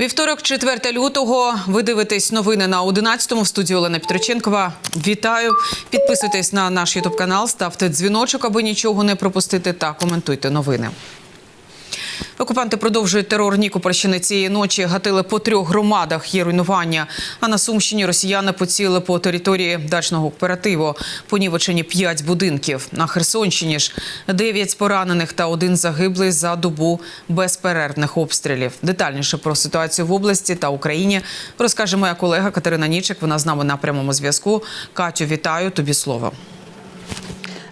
Вівторок, 4 лютого. Ви дивитесь новини на 11-му в студії Олена Петроченкова. Вітаю! Підписуйтесь на наш ютуб канал, ставте дзвіночок, аби нічого не пропустити, та коментуйте новини. Окупанти продовжують терор Нікопольщини цієї ночі. Гатили по трьох громадах. Є руйнування. А на Сумщині росіяни поцілили по території дачного кооперативу. Понівечені п'ять будинків. На Херсонщині ж дев'ять поранених та один загиблий за добу безперервних обстрілів. Детальніше про ситуацію в області та Україні розкаже моя колега Катерина Нічик. Вона з нами на прямому зв'язку. Катю, вітаю тобі слово.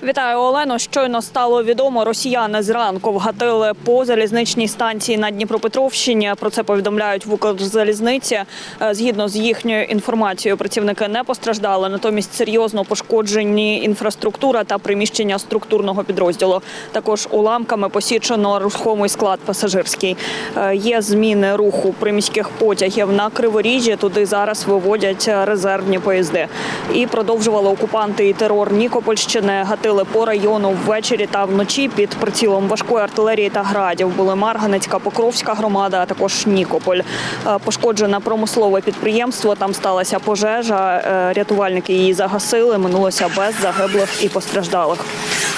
Вітаю, Олено. Щойно стало відомо, росіяни зранку вгатили по залізничній станції на Дніпропетровщині. Про це повідомляють в Укрзалізниці. Е, Згідно з їхньою інформацією, працівники не постраждали, натомість серйозно пошкоджені інфраструктура та приміщення структурного підрозділу. Також уламками посічено рухомий склад пасажирський. Е, Є зміни руху приміських потягів на Криворіжжі. Туди зараз виводять резервні поїзди. І продовжували окупанти і терор Нікопольщини. Гатили по району ввечері та вночі під прицілом важкої артилерії та градів. Були Марганецька, Покровська громада, а також Нікополь. Е, Пошкоджене промислове підприємство. Там сталася пожежа. Е, Рятувальники її загасили. Минулося без загиблих і постраждалих.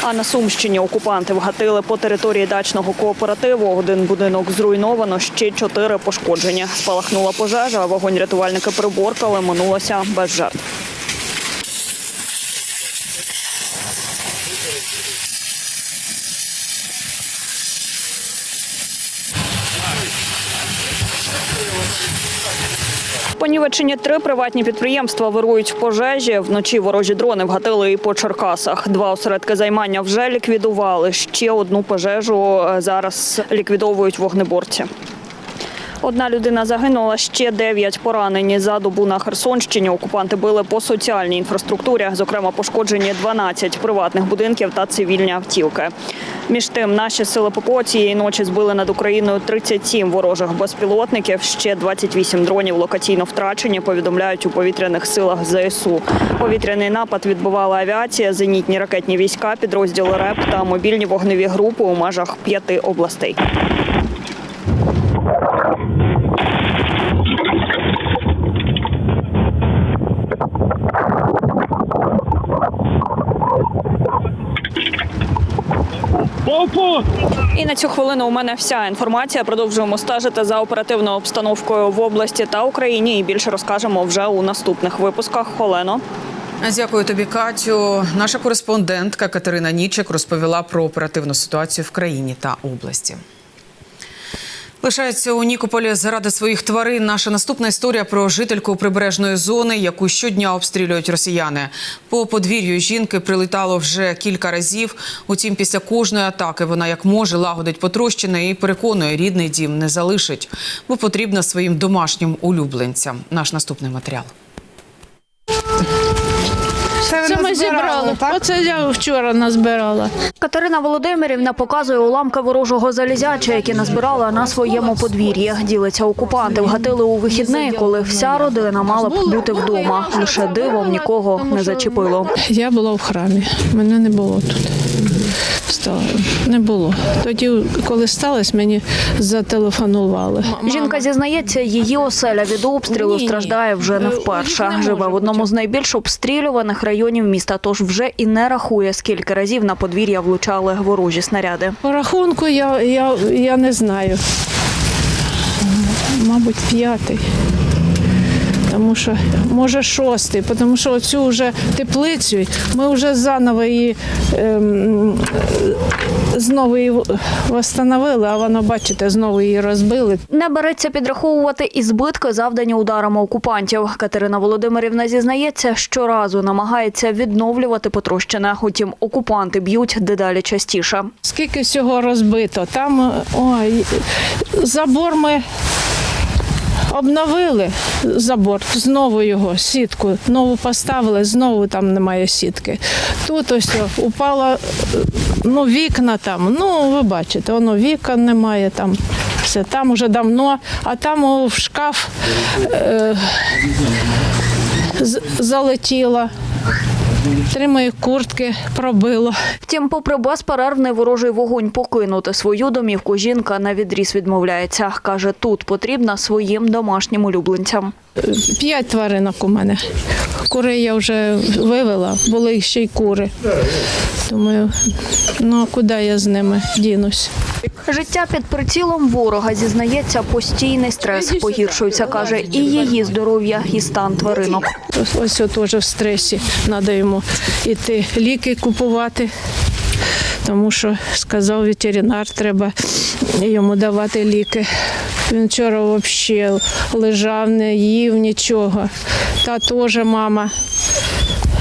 А на Сумщині окупанти вгатили по території дачного кооперативу. Один будинок зруйновано, ще чотири пошкоджені. Спалахнула пожежа. Вогонь рятувальники приборкали. Минулося без жертв. В Понівеччині три приватні підприємства вирують в пожежі. Вночі ворожі дрони вгатили і по Черкасах. Два осередки займання вже ліквідували. Ще одну пожежу е, зараз ліквідовують вогнеборці. Одна людина загинула, ще дев'ять поранені за добу на Херсонщині. Окупанти били по соціальній інфраструктурі, зокрема пошкоджені 12 приватних будинків та цивільні автівки. Між тим, наші сили ППО цієї ночі збили над Україною 37 ворожих безпілотників. Ще 28 дронів локаційно втрачені. Повідомляють у повітряних силах ЗСУ. Повітряний напад відбувала авіація, зенітні ракетні війська, підрозділи РЕП та мобільні вогневі групи у межах п'яти областей. І на цю хвилину у мене вся інформація. Продовжуємо стежити за оперативною обстановкою в області та Україні. І більше розкажемо вже у наступних випусках. Олено. Дякую тобі, Катю. Наша кореспондентка Катерина Нічик розповіла про оперативну ситуацію в країні та області. Лишається у Нікополі заради своїх тварин. Наша наступна історія про жительку прибережної зони, яку щодня обстрілюють росіяни. По подвір'ю жінки прилітало вже кілька разів. Утім, після кожної атаки вона як може лагодить потрощене і переконує, рідний дім не залишить, бо потрібна своїм домашнім улюбленцям. Наш наступний матеріал. Це, Це ми зібрали. так? Оце я вчора назбирала. Катерина Володимирівна показує уламки ворожого залізяча, які назбирала на своєму подвір'ї. Ділиться окупанти вгатили у вихідний, коли вся родина мала б бути вдома. Лише дивом нікого не зачепило. Я була в храмі, мене не було тут. Стало. Не було. Тоді, коли сталося, мені зателефонували. Жінка зізнається, її оселя від обстрілу Ні. страждає вже не Е, вперше. не Живе в одному бути. з найбільш обстрілюваних районів міста, тож вже і не рахує, скільки разів на подвір'я влучали ворожі снаряди. По рахунку я, я, я не знаю. Мабуть, п'ятий. Тому що, може, шостий, тому що оцю вже теплицю ми вже заново її ем, знову її встановили, а воно, бачите, знову її розбили. Не береться підраховувати і збитки, завдані ударами окупантів. Катерина Володимирівна зізнається, щоразу намагається відновлювати потрощене. Утім, окупанти б'ють дедалі частіше. Скільки всього розбито? Там ой, забор ми обновили забор, знову його сітку, нову поставили, знову там немає сітки. Тут ось упало ну, вікна там. Ну, ви бачите, воно вікон немає там. Все там уже давно, а там в шкаф е, залетіло. Три мої куртки пробило. Втім, попри безперервний ворожий вогонь покинути свою домівку, жінка на відріз відмовляється. Каже, тут потрібна своїм домашнім улюбленцям. П'ять тваринок у мене. Курей я вже вивела, були ще й кури. Думаю, ну а куди я з ними дінусь? Життя під прицілом ворога зізнається постійний стрес. Погіршується, каже, і її здоров'я, і стан тваринок. Ось теж в стресі. Треба йому йти ліки купувати. Тому що сказав ветеринар, треба йому давати ліки. Він вчора взагалі лежав, не їв нічого. Та теж мама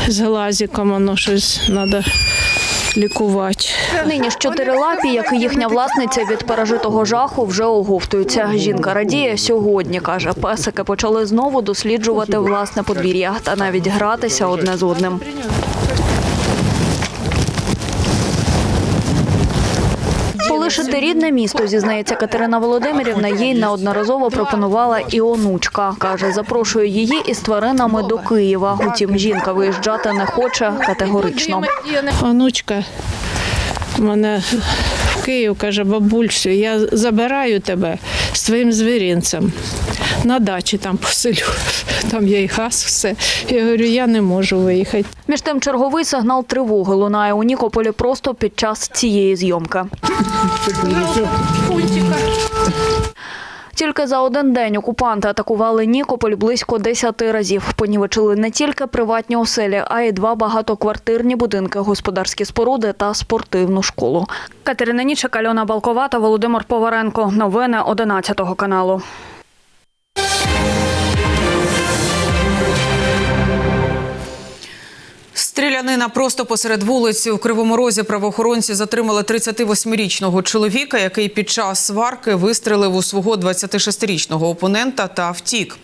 з глазиком, воно щось треба лікувати. Нині ж чотирилапі, як і їхня власниця від пережитого жаху, вже оговтуються. Жінка радіє сьогодні, каже, песики почали знову досліджувати власне подвір'я та навіть гратися одне з одним. Полишити рідне місто, зізнається Катерина Володимирівна, їй неодноразово пропонувала і онучка. Каже, запрошує її із тваринами до Києва. Утім, жінка виїжджати не хоче категорично. Онучка мене в Київ каже, бабульцю, я забираю тебе з твоїм звіринцем. На дачі там поселю. Там є і газ, все. Я говорю, я не можу виїхати. Між тим черговий сигнал тривоги лунає у Нікополі просто під час цієї зйомки. Тільки за один день окупанти атакували Нікополь близько 10 разів. Понівечили не тільки приватні оселі, а й два багатоквартирні будинки, господарські споруди та спортивну школу. Катерина Нічик, Альона Балкова та Володимир Поваренко. Новини 11 каналу. Стрілянина просто посеред вулиці у Кривому Розі правоохоронці затримали 38-річного чоловіка, який під час сварки вистрелив у свого 26-річного опонента та втік.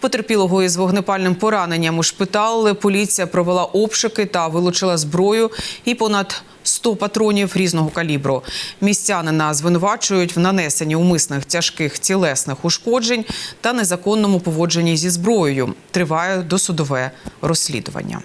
Потерпілого із вогнепальним пораненням у ушпиталили. Поліція провела обшуки та вилучила зброю і понад 100 патронів різного калібру. Містянина звинувачують в нанесенні умисних тяжких тілесних ушкоджень та незаконному поводженні зі зброєю. Триває досудове розслідування.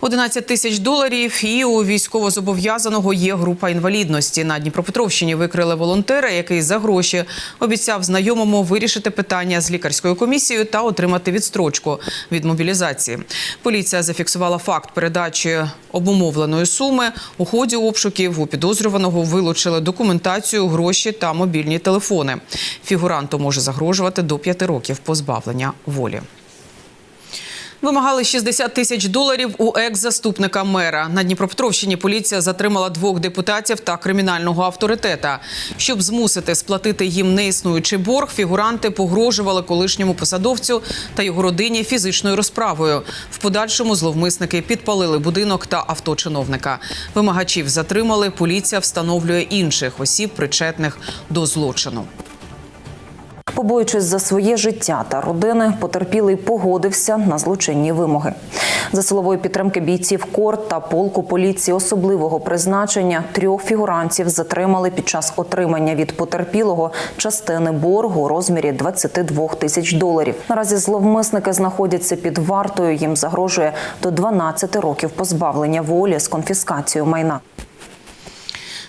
11 тисяч доларів і у військовозобов'язаного є група інвалідності. На Дніпропетровщині викрили волонтера, який за гроші обіцяв знайомому вирішити питання з лікарською комісією та отримати відстрочку від мобілізації. Поліція зафіксувала факт передачі обумовленої суми. У ході обшуків у підозрюваного вилучили документацію, гроші та мобільні телефони. Фігуранту може загрожувати до 5 років позбавлення волі. Вимагали 60 тисяч доларів у екс-заступника мера. На Дніпропетровщині поліція затримала двох депутатів та кримінального авторитета. Щоб змусити сплатити їм неіснуючий борг, фігуранти погрожували колишньому посадовцю та його родині фізичною розправою. В подальшому зловмисники підпалили будинок та авто чиновника. Вимагачів затримали. Поліція встановлює інших осіб, причетних до злочину. Побоюючись за своє життя та родини, потерпілий погодився на злочинні вимоги. За силової підтримки бійців КОР та полку поліції особливого призначення трьох фігурантів затримали під час отримання від потерпілого частини боргу у розмірі 22 тисяч доларів. Наразі зловмисники знаходяться під вартою. Їм загрожує до 12 років позбавлення волі з конфіскацією майна.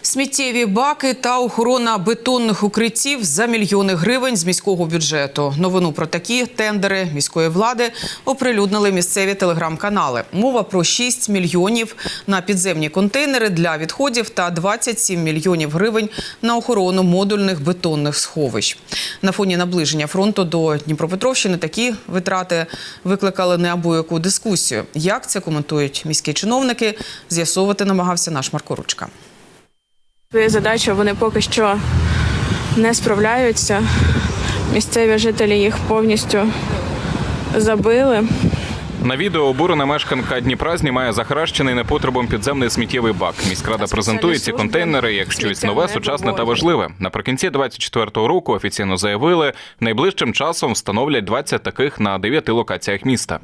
Сміттєві баки та охорона бетонних укриттів за мільйони гривень з міського бюджету. Новину про такі тендери міської влади оприлюднили місцеві телеграм-канали. Мова про 6 мільйонів на підземні контейнери для відходів та 27 мільйонів гривень на охорону модульних бетонних сховищ. На фоні наближення фронту до Дніпропетровщини такі витрати викликали неабияку дискусію. Як це коментують міські чиновники? З'ясовувати намагався наш Марко Ручка. Свою задачу вони поки що не справляються. Місцеві жителі їх повністю забили. На відео обурена мешканка Дніпра знімає захаращений непотребом підземний сміттєвий бак. Міськрада презентує ці контейнери як щось нове, сучасне та важливе. Наприкінці 24-го року офіційно заявили, найближчим часом встановлять 20 таких на 9 локаціях міста.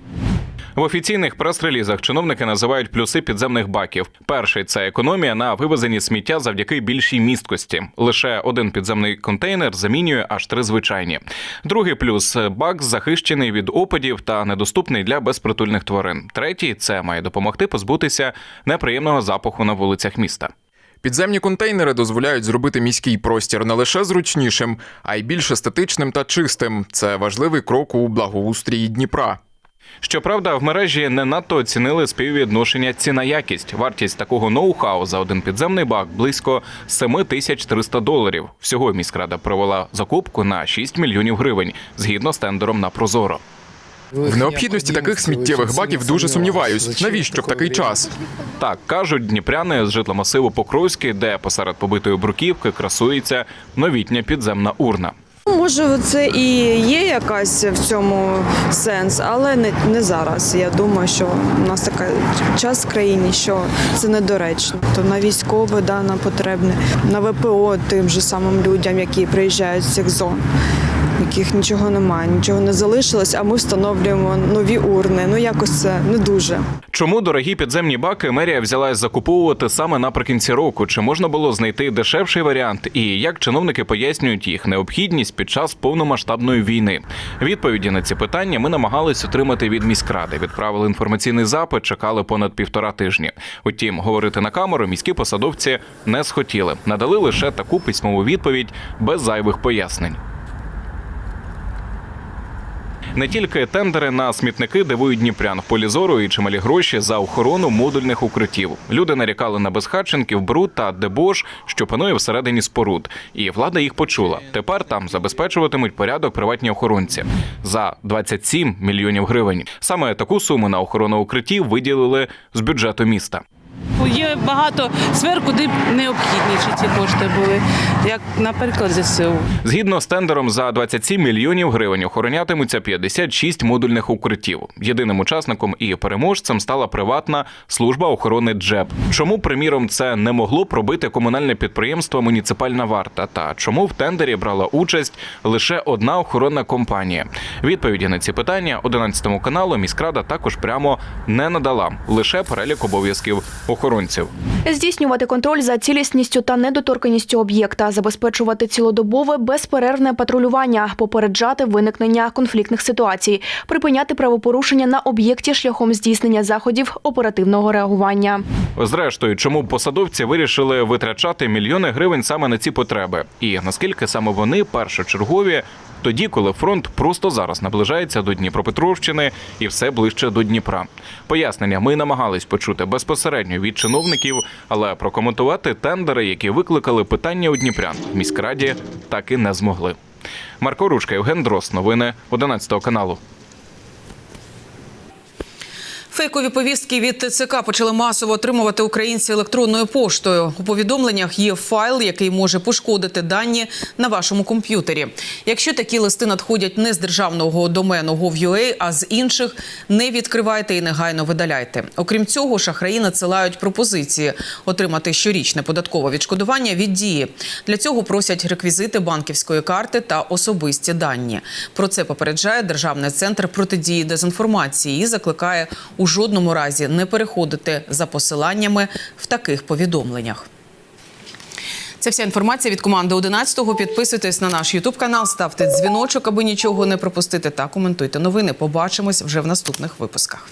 В офіційних прес-релізах чиновники називають плюси підземних баків. Перший це економія на вивезенні сміття завдяки більшій місткості. Лише один підземний контейнер замінює аж три звичайні. Другий плюс бак захищений від опадів та недоступний для безпритульних тварин. Третій це має допомогти позбутися неприємного запаху на вулицях міста. Підземні контейнери дозволяють зробити міський простір не лише зручнішим, а й більш естетичним та чистим. Це важливий крок у благоустрії Дніпра. Щоправда, в мережі не надто оцінили співвідношення ціна-якість. Вартість такого ноу-хау за один підземний бак близько 7300 доларів. Всього міськрада провела закупку на 6 мільйонів гривень згідно з тендером на Прозоро. В необхідності таких сміттєвих баків дуже сумніваюсь. Навіщо в такий час? Так кажуть дніпряни з житломасиву Покровський, де посеред побитої бруківки красується новітня підземна урна. Може, це і є якась в цьому сенс, але не, не зараз. Я думаю, що у нас така час в країні, що це недоречно. То на військове да, нам потрібне, на ВПО тим же самим людям, які приїжджають з цих зон, яких нічого немає, нічого не залишилось, а ми встановлюємо нові урни. Ну якось це не дуже. Чому дорогі підземні баки мерія взялась закуповувати саме наприкінці року? Чи можна було знайти дешевший варіант? І як чиновники пояснюють їх необхідність під час повномасштабної війни? Відповіді на ці питання ми намагались отримати від міськради. Відправили інформаційний запит, чекали понад півтора тижні. Утім, говорити на камеру міські посадовці не схотіли. Надали лише таку письмову відповідь без зайвих пояснень. Не тільки тендери на смітники дивують дніпрян в полі зору і чималі гроші за охорону модульних укриттів. Люди нарікали на безхатченків, бруд та дебош, що панує всередині споруд. І влада їх почула. Тепер там забезпечуватимуть порядок приватні охоронці за 27 мільйонів гривень. Саме таку суму на охорону укриттів виділили з бюджету міста. Є багато сфер, куди необхідніші ці кошти були, як, наприклад, ЗСУ. Згідно з тендером за 27 мільйонів гривень охоронятимуться 56 модульних укриттів. Єдиним учасником і переможцем стала приватна служба охорони ДЖЕП. Чому, приміром, це не могло пробити комунальне підприємство Муніципальна варта? Та чому в тендері брала участь лише одна охоронна компанія? Відповіді на ці питання 11 каналу міськрада також прямо не надала лише перелік обов'язків охоронців. Здійснювати контроль за цілісністю та недоторканістю об'єкта, забезпечувати цілодобове безперервне патрулювання, попереджати виникнення конфліктних ситуацій, припиняти правопорушення на об'єкті шляхом здійснення заходів оперативного реагування. Зрештою, чому посадовці вирішили витрачати мільйони гривень саме на ці потреби, і наскільки саме вони першочергові, тоді, коли фронт просто зараз наближається до Дніпропетровщини і все ближче до Дніпра. Пояснення ми намагались почути безпосередньо від чиновників, але прокоментувати тендери, які викликали питання у Дніпрян, в міськраді так і не змогли. Марко Ручка, Євген Дрос, новини 11 каналу. Фейкові повістки від ТЦК почали масово отримувати українці електронною поштою. У повідомленнях є файл, який може пошкодити дані на вашому комп'ютері. Якщо такі листи надходять не з державного домену Gov.ua, а з інших, не відкривайте і негайно видаляйте. Окрім цього, шахраї надсилають пропозиції отримати щорічне податкове відшкодування від дії. Для цього просять реквізити банківської карти та особисті дані. Про це попереджає Державний центр протидії дезінформації і закликає у жодному разі не переходити за посиланнями в таких повідомленнях. Це вся інформація від команди 11-го. Підписуйтесь на наш Ютуб канал, ставте дзвіночок, аби нічого не пропустити. Та коментуйте новини. Побачимось вже в наступних випусках.